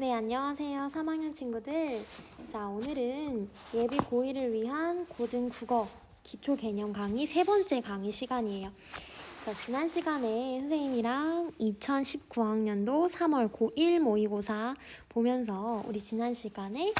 네, 안녕하세요. 3학년 친구들. 자, 오늘은 예비 고1을 위한 고등 국어 기초 개념 강의 세 번째 강의 시간이에요. 자, 지난 시간에 선생님이랑 2019학년도 3월 고1 모의고사 보면서 우리 지난 시간에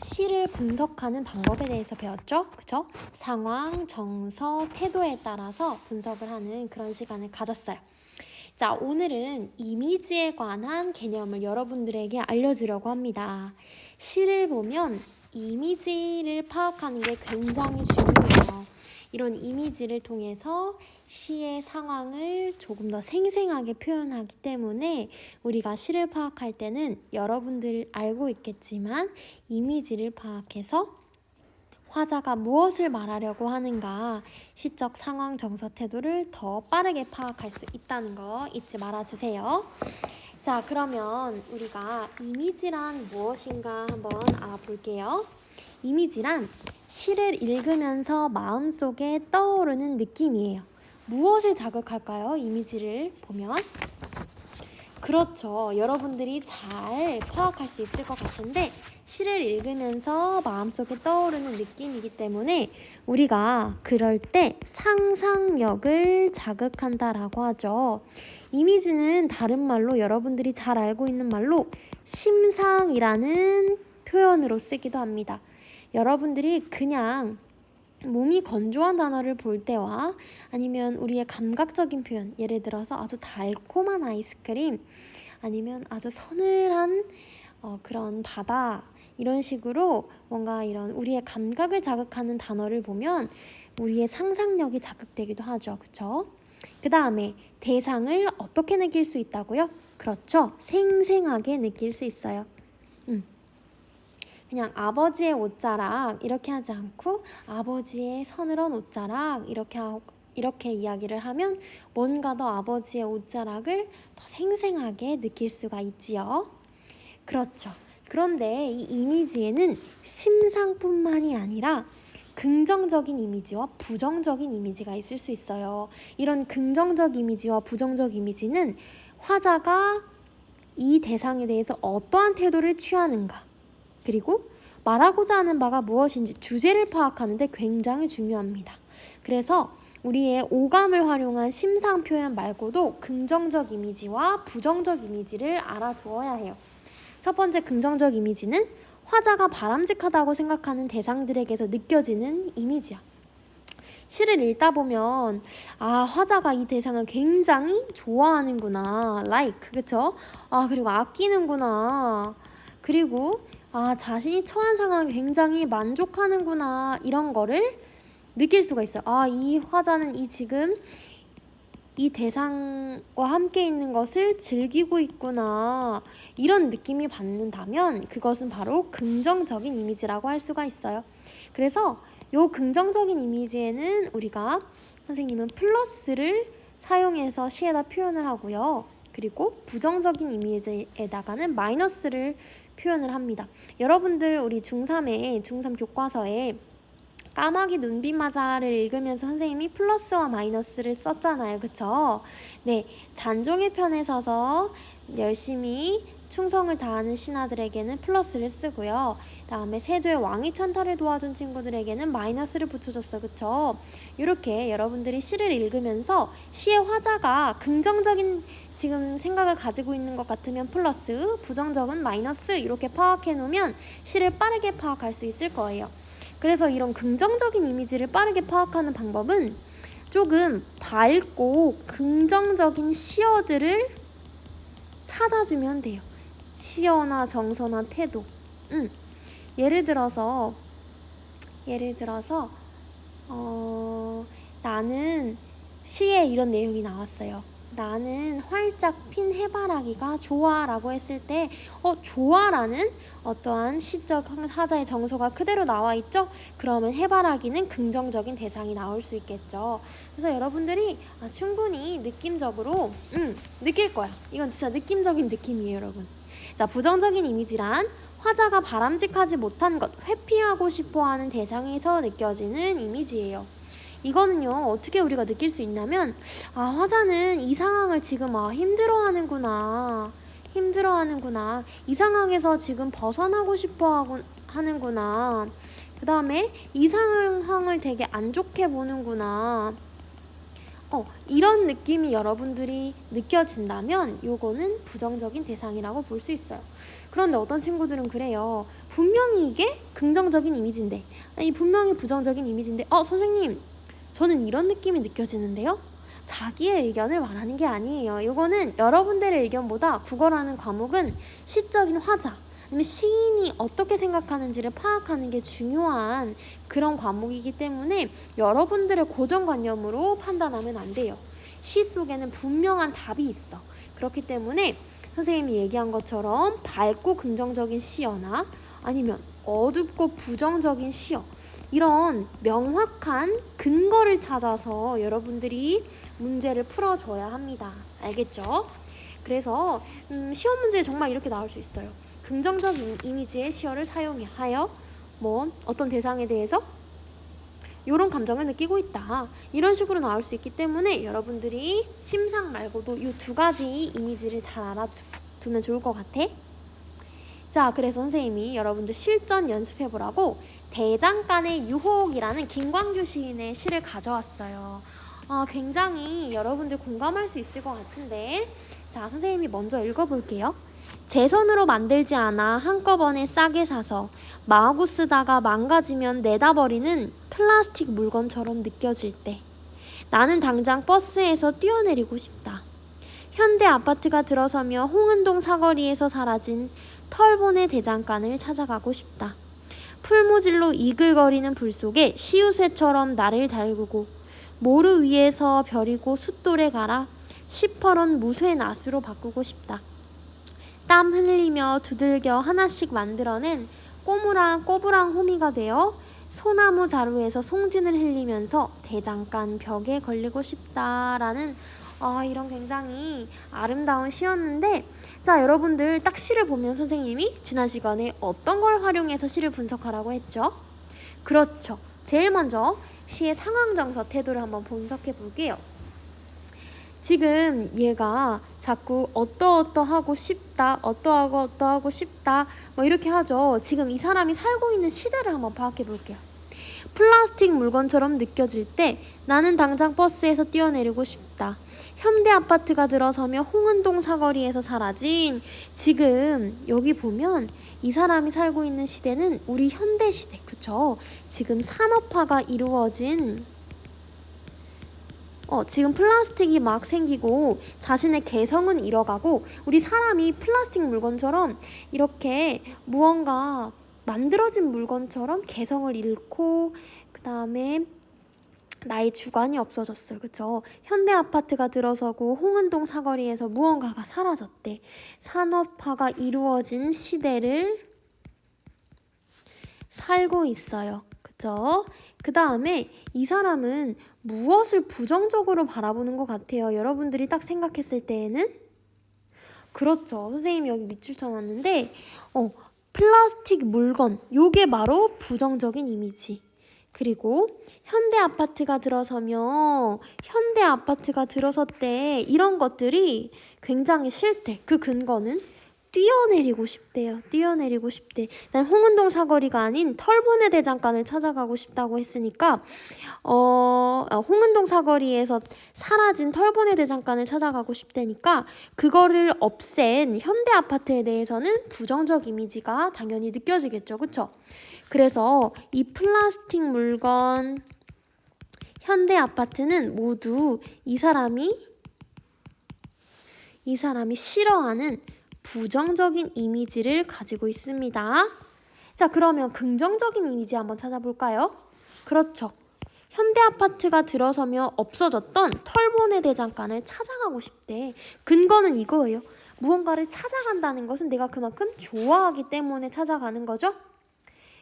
시를 분석하는 방법에 대해서 배웠죠? 그쵸? 상황, 정서, 태도에 따라서 분석을 하는 그런 시간을 가졌어요. 자, 오늘은 이미지에 관한 개념을 여러분들에게 알려주려고 합니다. 시를 보면 이미지를 파악하는 게 굉장히 중요해요. 이런 이미지를 통해서 시의 상황을 조금 더 생생하게 표현하기 때문에 우리가 시를 파악할 때는 여러분들 알고 있겠지만 이미지를 파악해서 화자가 무엇을 말하려고 하는가 시적 상황 정서 태도를 더 빠르게 파악할 수 있다는 거 잊지 말아 주세요. 자, 그러면 우리가 이미지란 무엇인가 한번 알아볼게요. 이미지란 시를 읽으면서 마음속에 떠오르는 느낌이에요. 무엇을 자극할까요? 이미지를 보면 그렇죠. 여러분들이 잘 파악할 수 있을 것 같은데 시를 읽으면서 마음속에 떠오르는 느낌이기 때문에 우리가 그럴 때 상상력을 자극한다라고 하죠. 이미지는 다른 말로 여러분들이 잘 알고 있는 말로 심상이라는 표현으로 쓰기도 합니다. 여러분들이 그냥 몸이 건조한 단어를 볼 때와 아니면 우리의 감각적인 표현, 예를 들어서 아주 달콤한 아이스크림, 아니면 아주 서늘한 어, 그런 바다, 이런 식으로 뭔가 이런 우리의 감각을 자극하는 단어를 보면 우리의 상상력이 자극되기도 하죠. 그쵸? 그 다음에 대상을 어떻게 느낄 수 있다고요? 그렇죠. 생생하게 느낄 수 있어요. 음. 그냥 아버지의 옷자락 이렇게 하지 않고 아버지의 서늘한 옷자락 이렇게 하고 이렇게 이야기를 하면 뭔가 더 아버지의 옷자락을 더 생생하게 느낄 수가 있지요. 그렇죠. 그런데 이 이미지에는 심상뿐만이 아니라 긍정적인 이미지와 부정적인 이미지가 있을 수 있어요. 이런 긍정적 이미지와 부정적 이미지는 화자가 이 대상에 대해서 어떠한 태도를 취하는가, 그리고 말하고자 하는 바가 무엇인지 주제를 파악하는데 굉장히 중요합니다. 그래서 우리의 오감을 활용한 심상 표현 말고도 긍정적 이미지와 부정적 이미지를 알아두어야 해요. 첫 번째 긍정적 이미지는 화자가 바람직하다고 생각하는 대상들에게서 느껴지는 이미지야. 시를 읽다 보면 아 화자가 이 대상을 굉장히 좋아하는구나 like 그쵸 아 그리고 아끼는구나 그리고 아 자신이 처한 상황에 굉장히 만족하는구나 이런 거를 느낄 수가 있어요 아 이 화자는 이 지금 이 대상과 함께 있는 것을 즐기고 있구나 이런 느낌이 받는다면 그것은 바로 긍정적인 이미지라고 할 수가 있어요. 그래서 요 긍정적인 이미지에는 우리가 선생님은 플러스를 사용해서 시에다 표현을 하고요. 그리고 부정적인 이미지에다가는 마이너스를 표현을 합니다. 여러분들 우리 중3에 중3 교과서에 까마귀 눈비맞아를 읽으면서 선생님이 플러스와 마이너스를 썼잖아요. 그쵸? 네. 단종의 편에 서서 열심히 충성을 다하는 신하들에게는 플러스를 쓰고요. 다음에 세조의 왕위 찬탈을 도와준 친구들에게는 마이너스를 붙여줬어. 그쵸? 이렇게 여러분들이 시를 읽으면서 시의 화자가 긍정적인 지금 생각을 가지고 있는 것 같으면 플러스, 부정적은 마이너스 이렇게 파악해 놓으면 시를 빠르게 파악할 수 있을 거예요. 그래서 이런 긍정적인 이미지를 빠르게 파악하는 방법은 조금 밝고 긍정적인 시어들을 찾아주면 돼요. 시어나 정서나 태도. 음. 예를 들어서 예를 들어서 어, 나는 시에 이런 내용이 나왔어요. 나는 활짝 핀 해바라기가 좋아라고 했을 때, 어, 좋아라는 어떠한 시적 하자의 정서가 그대로 나와 있죠? 그러면 해바라기는 긍정적인 대상이 나올 수 있겠죠. 그래서 여러분들이 아, 충분히 느낌적으로, 음, 느낄 거야. 이건 진짜 느낌적인 느낌이에요, 여러분. 자, 부정적인 이미지란 화자가 바람직하지 못한 것, 회피하고 싶어 하는 대상에서 느껴지는 이미지예요. 이거는요 어떻게 우리가 느낄 수 있냐면 아 화자는 이 상황을 지금 아 힘들어 하는구나 힘들어 하는구나. 이 상황에서 지금 벗어나고 싶어 하는구나. 그 다음에 이 상황을 되게 안 좋게 보는구나. 어, 이런 느낌이 여러분들이 느껴진다면 요거는 부정적인 대상이라고 볼 수 있어요. 그런데 어떤 친구들은 그래요. 분명히 이게 긍정적인 이미지인데, 아니 분명히 부정적인 이미지인데, 어 선생님, 저는 이런 느낌이 느껴지는데요. 자기의 의견을 말하는 게 아니에요. 요거는 여러분들의 의견보다 국어라는 과목은 시적인 화자, 아니면 시인이 어떻게 생각하는지를 파악하는 게 중요한 그런 과목이기 때문에 여러분들의 고정관념으로 판단하면 안 돼요. 시 속에는 분명한 답이 있어. 그렇기 때문에 선생님이 얘기한 것처럼 밝고 긍정적인 시어나 아니면 어둡고 부정적인 시어 이런 명확한 근거를 찾아서 여러분들이 문제를 풀어줘야 합니다. 알겠죠? 그래서 음, 시험 문제에 정말 이렇게 나올 수 있어요. 긍정적인 이미지의 시어를 사용하여 뭐 어떤 대상에 대해서 이런 감정을 느끼고 있다. 이런 식으로 나올 수 있기 때문에 여러분들이 심상 말고도 이 두 가지 이미지를 잘 알아두면 좋을 것 같아. 자, 그래서 선생님이 여러분들 실전 연습해 보라고 대장간의 유혹이라는 김광규 시인의 시를 가져왔어요. 아, 굉장히 여러분들 공감할 수 있을 것 같은데. 자, 선생님이 먼저 읽어볼게요. 제 손으로 만들지 않아 한꺼번에 싸게 사서 마구 쓰다가 망가지면 내다 버리는 플라스틱 물건처럼 느껴질 때 나는 당장 버스에서 뛰어내리고 싶다. 현대 아파트가 들어서며 홍은동 사거리에서 사라진 털보네 대장간을 찾아가고 싶다. 풀무질로 이글거리는 불 속에 시우쇠처럼 나를 달구고 모루 위에서 별이고 숫돌에 갈아 시퍼런 무쇠 낫으로 바꾸고 싶다. 땀 흘리며 두들겨 하나씩 만들어낸 꼬무랑 꼬부랑 호미가 되어 소나무 자루에서 송진을 흘리면서 대장간 벽에 걸리고 싶다라는 아 이런 굉장히 아름다운 시였는데 자 여러분들 딱 시를 보면 선생님이 지난 시간에 어떤 걸 활용해서 시를 분석하라고 했죠? 그렇죠. 제일 먼저 시의 상황 정서 태도를 한번 분석해 볼게요. 지금 얘가 자꾸 어떠어떠하고 싶다, 어떠하고 어떠하고 싶다, 뭐 이렇게 하죠. 지금 이 사람이 살고 있는 시대를 한번 파악해 볼게요. 플라스틱 물건처럼 느껴질 때 나는 당장 버스에서 뛰어내리고 싶다. 현대 아파트가 들어서며 홍은동 사거리에서 사라진 지금 여기 보면 이 사람이 살고 있는 시대는 우리 현대 시대, 그쵸? 지금 산업화가 이루어진 어, 지금 플라스틱이 막 생기고 자신의 개성은 잃어가고 우리 사람이 플라스틱 물건처럼 이렇게 무언가 만들어진 물건처럼 개성을 잃고 그 다음에 나의 주관이 없어졌어요. 그쵸? 현대 아파트가 들어서고 홍은동 사거리에서 무언가가 사라졌대. 산업화가 이루어진 시대를 살고 있어요. 그쵸? 그 다음에 이 사람은 무엇을 부정적으로 바라보는 것 같아요. 여러분들이 딱 생각했을 때에는 그렇죠. 선생님이 여기 밑줄 쳐놨는데 어, 플라스틱 물건 요게 바로 부정적인 이미지. 그리고 현대 아파트가 들어서며 현대 아파트가 들어섰대 이런 것들이 굉장히 싫대. 그 근거는 뛰어내리고 싶대요. 뛰어내리고 싶대. 그다음 홍은동 사거리가 아닌 털보네 대장간을 찾아가고 싶다고 했으니까 어, 어, 홍은동 사거리에서 사라진 털보네 대장간을 찾아가고 싶다니까 그거를 없앤 현대 아파트에 대해서는 부정적 이미지가 당연히 느껴지겠죠. 그렇죠? 그래서 이 플라스틱 물건 현대 아파트는 모두 이 사람이 이 사람이 싫어하는 부정적인 이미지를 가지고 있습니다. 자, 그러면 긍정적인 이미지 한번 찾아볼까요? 그렇죠. 현대 아파트가 들어서며 없어졌던 털보네 대장간을 찾아가고 싶대. 근거는 이거예요. 무언가를 찾아간다는 것은 내가 그만큼 좋아하기 때문에 찾아가는 거죠.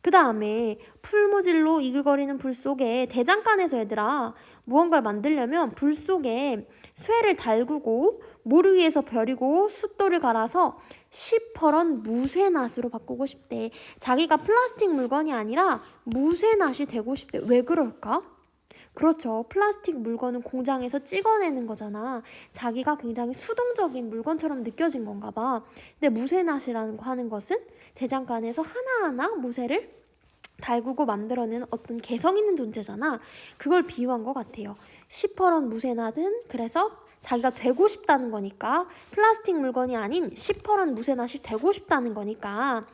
그 다음에 풀무질로 이글거리는 불 속에 대장간에서 얘들아 무언가를 만들려면 불 속에 쇠를 달구고 모루 위에서 벼리고 숫돌을 갈아서 시퍼런 무쇠낫으로 바꾸고 싶대. 자기가 플라스틱 물건이 아니라 무쇠낫이 되고 싶대. 왜 그럴까? 그렇죠. 플라스틱 물건은 공장에서 찍어내는 거잖아. 자기가 굉장히 수동적인 물건처럼 느껴진 건가 봐. 근데 무쇠낫이라는 거 하는 것은 대장간에서 하나하나 무쇠를 달구고 만들어내는 어떤 개성 있는 존재잖아. 그걸 비유한 것 같아요. 시퍼런 무쇠낫은 그래서 자기가 되고 싶다는 거니까 플라스틱 물건이 아닌 시퍼런 무쇠낫이 되고 싶다는 거니까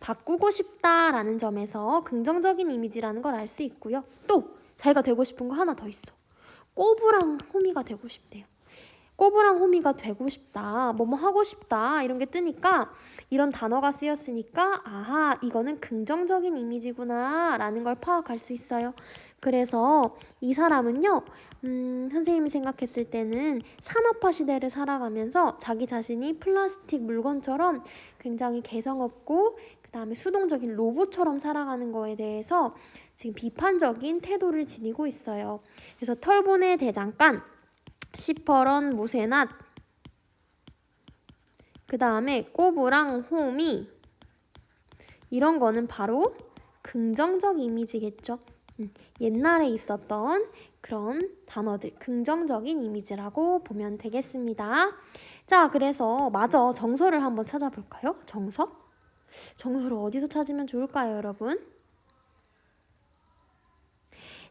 바꾸고 싶다라는 점에서 긍정적인 이미지라는 걸 알 수 있고요. 또 자기가 되고 싶은 거 하나 더 있어. 꼬부랑 호미가 되고 싶대요. 꼬부랑 호미가 되고 싶다, 뭐뭐 하고 싶다 이런 게 뜨니까 이런 단어가 쓰였으니까 아하 이거는 긍정적인 이미지구나라는 걸 파악할 수 있어요. 그래서 이 사람은요, 음, 선생님이 생각했을 때는 산업화 시대를 살아가면서 자기 자신이 플라스틱 물건처럼 굉장히 개성 없고 그 다음에 수동적인 로봇처럼 살아가는 거에 대해서 지금 비판적인 태도를 지니고 있어요. 그래서 털보네 대장간, 시퍼런 무쇠낫, 그 다음에 꼬부랑 호미 이런 거는 바로 긍정적 이미지겠죠. 음, 옛날에 있었던 그런 단어들, 긍정적인 이미지라고 보면 되겠습니다. 자, 그래서 맞아. 정서를 한번 찾아볼까요? 정서? 정서를 어디서 찾으면 좋을까요, 여러분?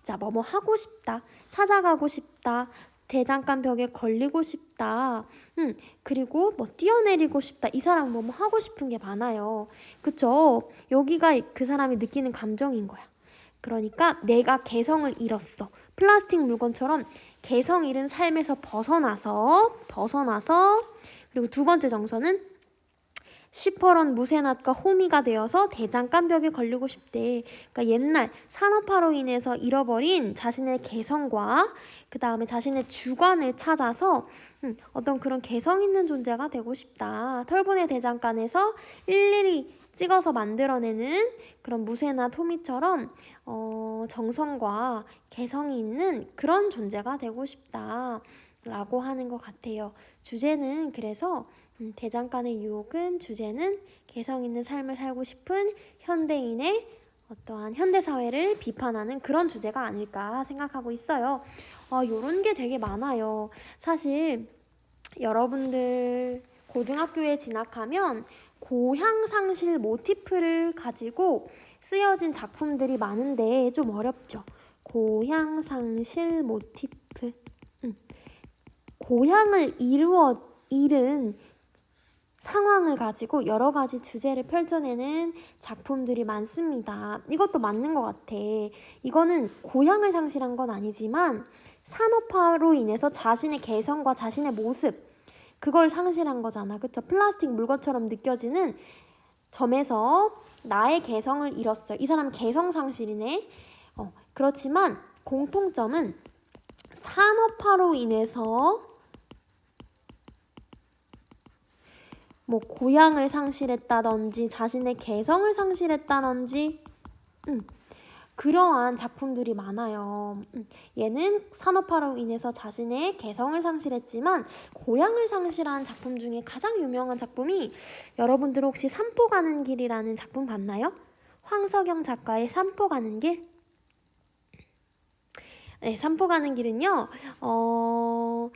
자, 뭐뭐 하고 싶다, 찾아가고 싶다, 대장간 벽에 걸리고 싶다, 음, 그리고 뭐 뛰어내리고 싶다. 이 사람은 뭐뭐 하고 싶은 게 많아요. 그쵸? 여기가 그 사람이 느끼는 감정인 거야. 그러니까 내가 개성을 잃었어. 플라스틱 물건처럼 개성 잃은 삶에서 벗어나서, 벗어나서, 그리고 두 번째 정서는 시퍼런 무쇠낫과 호미가 되어서 대장간 벽에 걸리고 싶대. 그러니까 옛날 산업화로 인해서 잃어버린 자신의 개성과 그 다음에 자신의 주관을 찾아서 음, 어떤 그런 개성 있는 존재가 되고 싶다. 털보네 대장간에서 일일이 찍어서 만들어내는 그런 무쇠나 호미처럼 어, 정성과 개성이 있는 그런 존재가 되고 싶다. 라고 하는 것 같아요. 주제는 그래서 음, 대장간의 유혹은 주제는 개성 있는 삶을 살고 싶은 현대인의 어떠한 현대 사회를 비판하는 그런 주제가 아닐까 생각하고 있어요. 아, 요런 게 되게 많아요. 사실 여러분들 고등학교에 진학하면 고향 상실 모티프를 가지고 쓰여진 작품들이 많은데 좀 어렵죠. 고향 상실 모티프. 음. 고향을 이루어 잃은 상황을 가지고 여러 가지 주제를 펼쳐내는 작품들이 많습니다. 이것도 맞는 것 같아. 이거는 고향을 상실한 건 아니지만 산업화로 인해서 자신의 개성과 자신의 모습, 그걸 상실한 거잖아. 그쵸? 플라스틱 물건처럼 느껴지는 점에서 나의 개성을 잃었어요. 이 사람 개성 상실이네. 어, 그렇지만 공통점은 산업화로 인해서 뭐 고향을 상실했다든지 자신의 개성을 상실했다든지 음, 그러한 작품들이 많아요. 음, 얘는 산업화로 인해서 자신의 개성을 상실했지만 고향을 상실한 작품 중에 가장 유명한 작품이 여러분들 혹시 산포 가는 길이라는 작품 봤나요? 황석영 작가의 산포 가는 길? 네, 산포 가는 길은요. 어...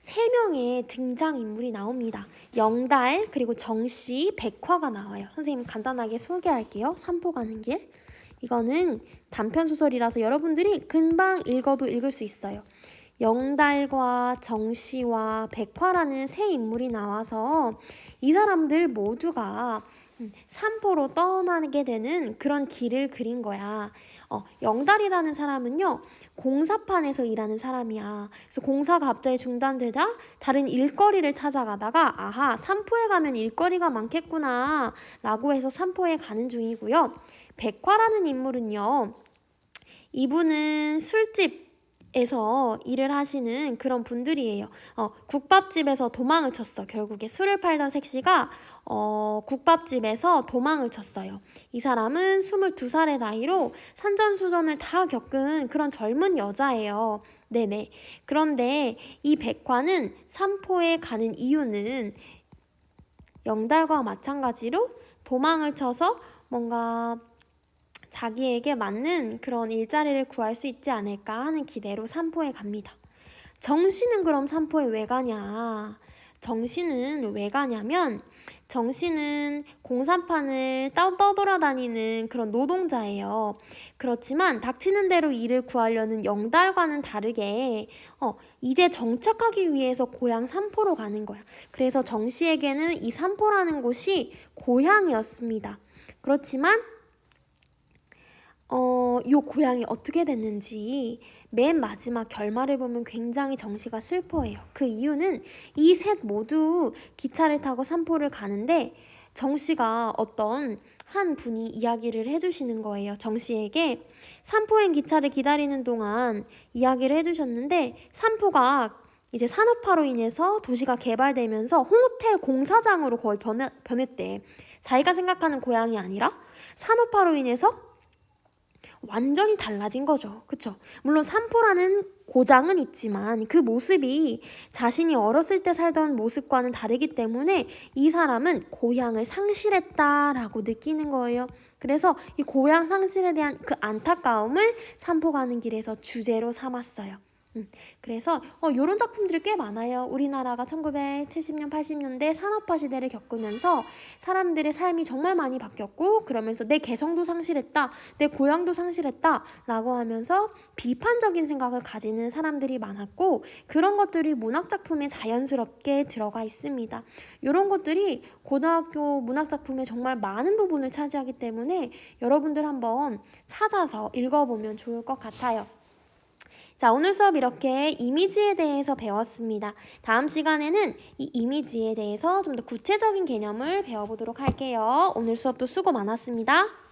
세 명의 등장 인물이 나옵니다. 영달 그리고 정씨, 백화가 나와요. 선생님 간단하게 소개할게요. 산포 가는 길. 이거는 단편 소설이라서 여러분들이 금방 읽어도 읽을 수 있어요. 영달과 정씨와 백화라는 세 인물이 나와서 이 사람들 모두가 음, 산포로 떠나게 되는 그런 길을 그린 거야. 어, 영달이라는 사람은요, 공사판에서 일하는 사람이야. 그래서 공사가 갑자기 중단되자 다른 일거리를 찾아가다가, 아하, 산포에 가면 일거리가 많겠구나. 라고 해서 산포에 가는 중이고요. 백화라는 인물은요, 이분은 술집, 에서 일을 하시는 그런 분들이에요. 어, 국밥집에서 도망을 쳤어. 결국에 술을 팔던 색시가 어, 국밥집에서 도망을 쳤어요. 이 사람은 22살의 나이로 산전수전을 다 겪은 그런 젊은 여자예요. 네네. 그런데 이 백화는 삼포에 가는 이유는 영달과 마찬가지로 도망을 쳐서 뭔가 자기에게 맞는 그런 일자리를 구할 수 있지 않을까 하는 기대로 산포에 갑니다. 정씨는 그럼 산포에 왜 가냐? 정씨는 왜 가냐면 정씨는 공사판을 떠- 떠돌아다니는 그런 노동자예요. 그렇지만 닥치는 대로 일을 구하려는 영달과는 다르게 어, 이제 정착하기 위해서 고향 삼포로 가는 거야. 그래서 정 씨에게는 이 삼포라는 곳이 고향이었습니다. 그렇지만 어, 요 고향이 어떻게 됐는지 맨 마지막 결말을 보면 굉장히 정씨가 슬퍼해요. 그 이유는 이 셋 모두 기차를 타고 삼포를 가는데 정씨가 어떤 한 분이 이야기를 해주시는 거예요. 정씨에게 삼포행 기차를 기다리는 동안 이야기를 해주셨는데 삼포가 이제 산업화로 인해서 도시가 개발되면서 호텔 공사장으로 거의 변해, 변했대. 자기가 생각하는 고향이 아니라 산업화로 인해서 완전히 달라진 거죠. 그쵸? 물론 삼포라는 고장은 있지만 그 모습이 자신이 어렸을 때 살던 모습과는 다르기 때문에 이 사람은 고향을 상실했다라고 느끼는 거예요. 그래서 이 고향 상실에 대한 그 안타까움을 삼포 가는 길에서 주제로 삼았어요. 음, 그래서 어, 이런 작품들이 꽤 많아요. 우리나라가 1970년, 80년대 산업화 시대를 겪으면서 사람들의 삶이 정말 많이 바뀌었고 그러면서 내 개성도 상실했다, 내 고향도 상실했다 라고 하면서 비판적인 생각을 가지는 사람들이 많았고 그런 것들이 문학 작품에 자연스럽게 들어가 있습니다. 이런 것들이 고등학교 문학 작품에 정말 많은 부분을 차지하기 때문에 여러분들 한번 찾아서 읽어보면 좋을 것 같아요. 자, 오늘 수업 이렇게 이미지에 대해서 배웠습니다. 다음 시간에는 이 이미지에 대해서 좀 더 구체적인 개념을 배워보도록 할게요. 오늘 수업도 수고 많았습니다.